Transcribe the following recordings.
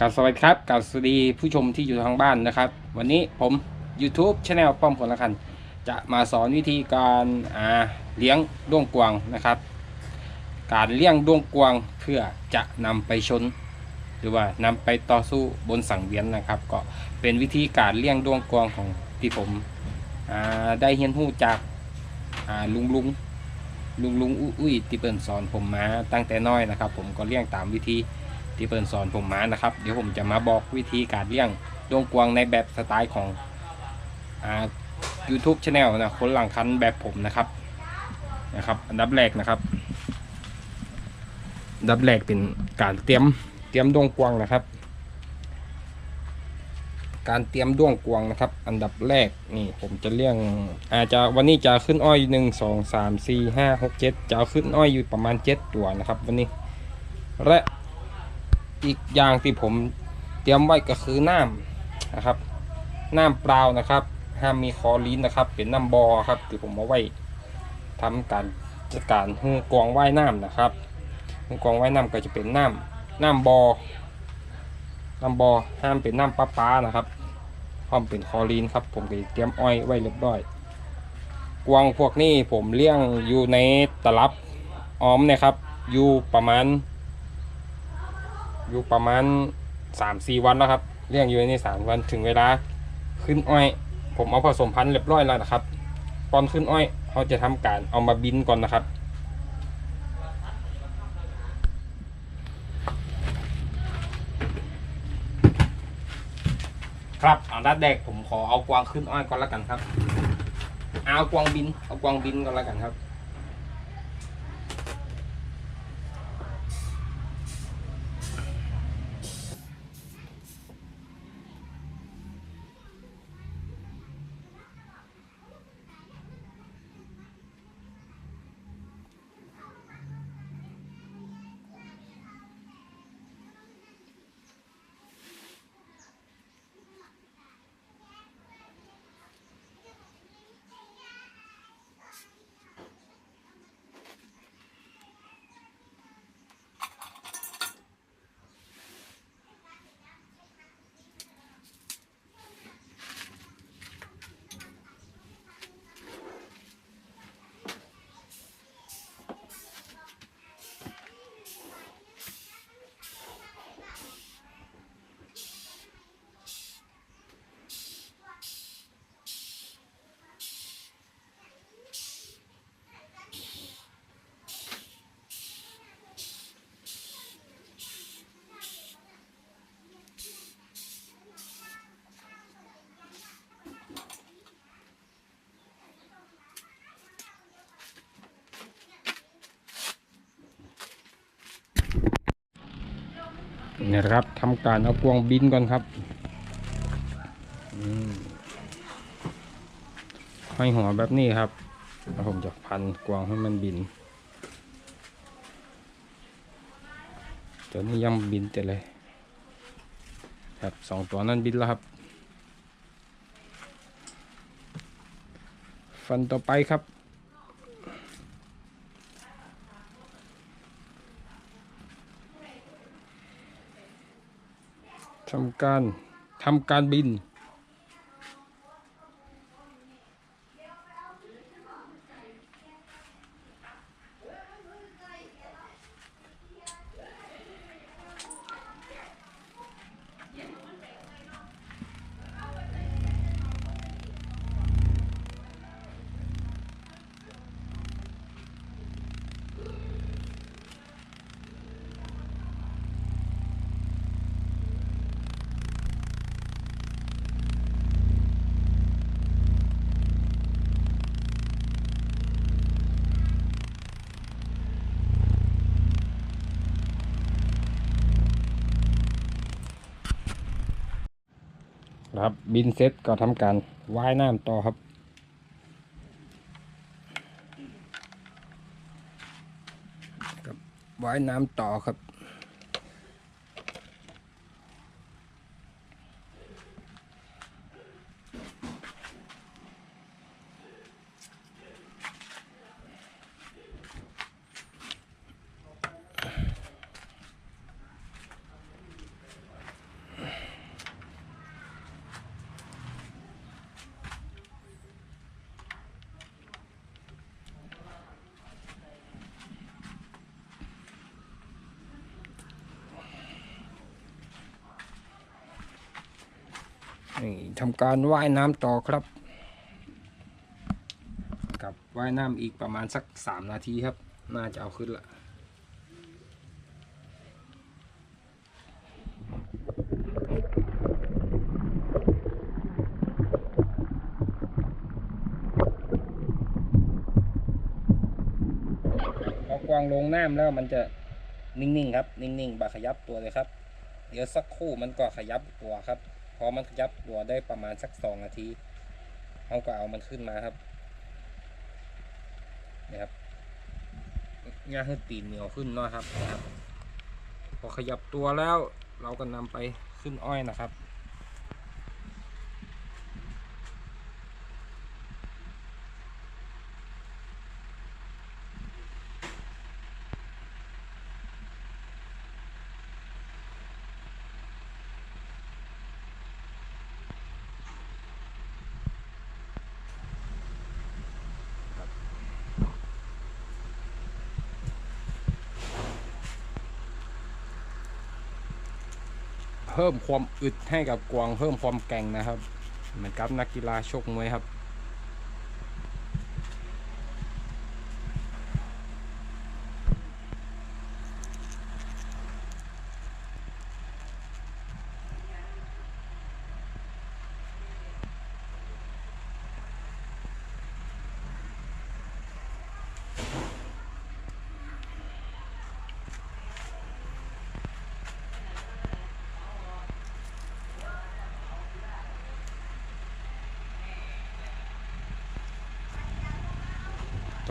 กับสวัสดีครับกับสวัสดีผู้ชมที่อยู่ทางบ้านนะครับ วันนี้ผม YouTube Channel ป้อมผลละคัน จะมาสอนวิธีการเลี้ยงด้วงกวางนะครับ การเลี้ยงด้วงกวางเพื่อจะนำไปชน หรือว่านำไปต่อสู้บนสังเวียนนะครับ ก็เป็นวิธีการเลี้ยงด้วงกวางของที่ผมได้เรียนรู้จากลุงลุงลุงลุงอุ้ยอุ้ยที่เปิ่นสอนผมมาตั้งแต่น้อยนะครับ ผมก็เลี้ยงตามวิธี ที่เปิ่นสอนผมมานะครับ เดี๋ยวผมจะมาบอกวิธีการเลี้ยงดวงกวางในแบบสไตล์ของอ่า YouTube c h a n e l นะคนหลังคันแบบผมนะครับนะครับ อันดับแรกนะครับ อันดับแรกเป็นการเตรียมเตรียมดวงกวางนะครับ การเตรียมดวงกวางนะครับ อันดับแรกนี่ผมจะเลี้ยงอาจจะวันนี้จะขึ้นอ้อยหนึ่งสองสามสี่ห้าหกเจ็ดจะขึ้นอ้อยอยู่ประมาณเจ็ดตัวนะครับ วันนี้และ อีกอย่างที่ผมเตรียมไว้ก็คือน้ำนะครับ น้ำเปล่านะครับ ห้ามมีคอรีนนะครับ เป็นน้ำบอครับที่ผมเอาไว้ทำการจัดการหูกองว่ายน้ำนะครับหูกองว่ายน้ำก็จะเป็นน้ำน้ำบอน้ำบอห้ามเป็นน้ำประปลานะครับพร้อมเป็นคอรีนครับผมก็เตรียมอ้อยไว้เรียบร้อยกวางพวกนี้ผมเลี้ยงอยู่ในตลับออมนี่ยครับ อยู่ประมาณ อยู่ประมาณสามสี่วันแล้วครับเลี้ยงอยู่ในนี้สามวันถึงเวลาขึ้นอ้อย ผมเอาผสมพันธุ์เรียบร้อยแล้วนะครับ ตอนขึ้นอ้อยเขาจะทำการเอามาบินก่อนนะครับครับเอาดัดแดกผมขอเอากวางขึ้นอ้อยก่อนล้วกันครับ เอากวางบิน เอากวางบินก่อนล้วกันครับ นี่ยนะครับทำการเอากวางบินก่อนครับอืมห้อยหัวแบบนี้ครับแล้วผมจะพันกวางให้มันบินตัวนี้ยังบินแต่เลยครับสองตัวนั้นบินแล้วครับ ฟันต่อไปครับ ทำการทำการบิน ครับ บินเซ็ตก็ทำการว่ายน้ำต่อครับครับว่ายน้ำต่อครับ นี่ทำการว่ายน้ำต่อครับ กับว่ายน้ำอีกประมาณสักสามนาทีครับ น่าจะเอาขึ้นละพอกวางลงน้ำแล้วมันจะนิ่งๆครับ นิ่งๆบาขยับตัวเลยครับ เดี๋ยวสักครู่มันก็ขยับตัวครับ พอมันขยับตัวได้ประมาณสักสองนาทีเขาก็เอามันขึ้นมาครับนะครับง่ายให้ตีนเหนียวขึ้นเนาะครับนะครับ พอขยับตัวแล้วเราก็นำไปขึ้นอ้อยนะครับ เพิ่มความอึดให้กับกวางเพิ่มความแกร่งนะครับ เหมือนกับนักกีฬาชกมวยครับ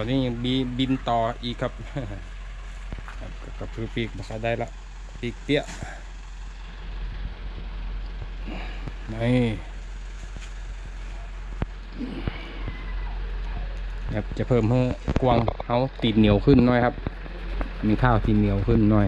อนนี้ยังบีบินต่ออีกครับครับกับพือปีกมาได้ละปีกเตี้ยนี่ครับจะเพิ่มให้กวางเขาติดเหนียวขึ้นหน่อยครับ มีข้าวติดเหนียวขึ้นหน่อย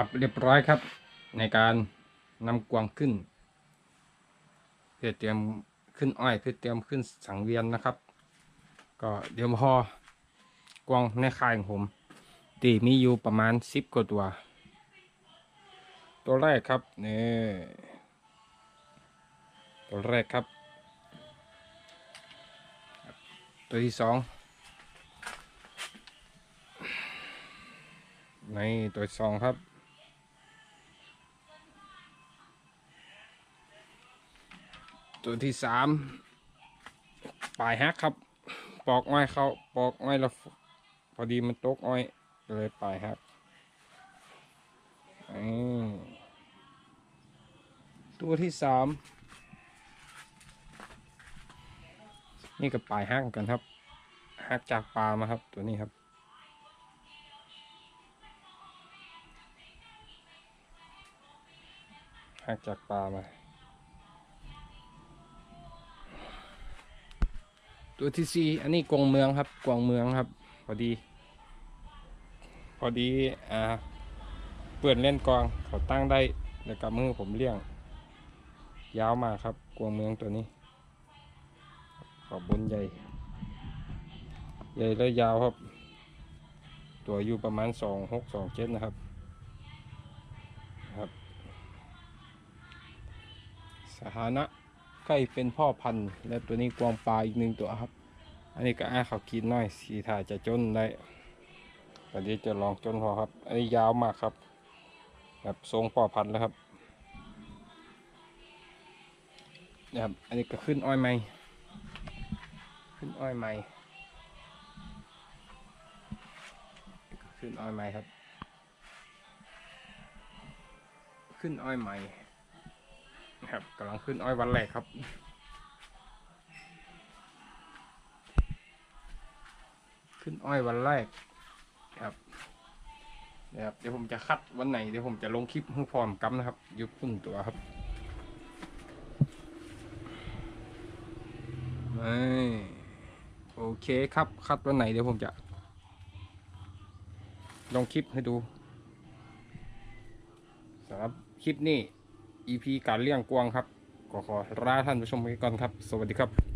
ับเรียบร้อยครับ ในการนำกวางขึ้น เพื่อเตรียมขึ้นอ้อยเพื่อเตรียมขึ้นสังเวียนนะครับ ก็เดี๋ยวพอกวางในค่ายของผมตีมีอยู่ประมาณสิบกว่าตัว ตัวแรกครับนี่ตัวแรกครับ ตัวที่สองในตัวสองครับ ตัวที่สามปลายฮักครับ ปอกอ้อยเขาปอกอ้อยแล้วพอดีมันตกอ้อยเลยปลายฮักอตัวที่สามนี่ก็ปลายฮักเหมือนกันครับฮักจากปลามาครับตัวนี้ครับหักจากปลามา ตัวที่สี่อันนี้กวางเมืองครับกวางเมืองครับ พอดี พอดีอ่าเปื่อนเล่นกวางเขาตั้งได้แล้วกับมือผมเลี้ยง ยาวมาครับกวางเมืองตัวนี้ ขอบบนใหญ่ ใหญ่และยาวครับ ตัวอยู่ประมาณสองหกสองเจ็ดนะครับครับ สถานะใก ล้เป็นพ่อพันธุ์ และตัวนี้กวางปลาอีกหนึ่งตัวครับ อันนี้ก็อ้าเขากินน้อยสีถ่ายจะจนได้ตอนนี้จะลองจนพอครับ อันนี้ยาวมากครับ แบบทรงพ่อพันธุ์แล้วครับนะครับ อันนี้ก็ขึ้นอ้อยใหม่ ขึ้นอ้อยใหม่ขึ้นอ้อยใหม่ครับ ขึ้นอ้อยใหม่ ครับกำลังขึ้นอ้อยวันแรกครับขึ้นอ้อยวันแรกครับนะครับเดี๋ยวผมจะคัดวันไหนเดี๋ยวผมจะลงคลิปให้พร้อมกันนะครับ ยุบปุ่นตัวครับโอเคครับ คัดวันไหนเดี๋ยวผมจะ ลงคลิปให้ดูสำหรับคลิปนี้ EP การเลี้ยงกวางครับก็ขอลาท่านผู้ชมไปก่อนครับ สวัสดีครับ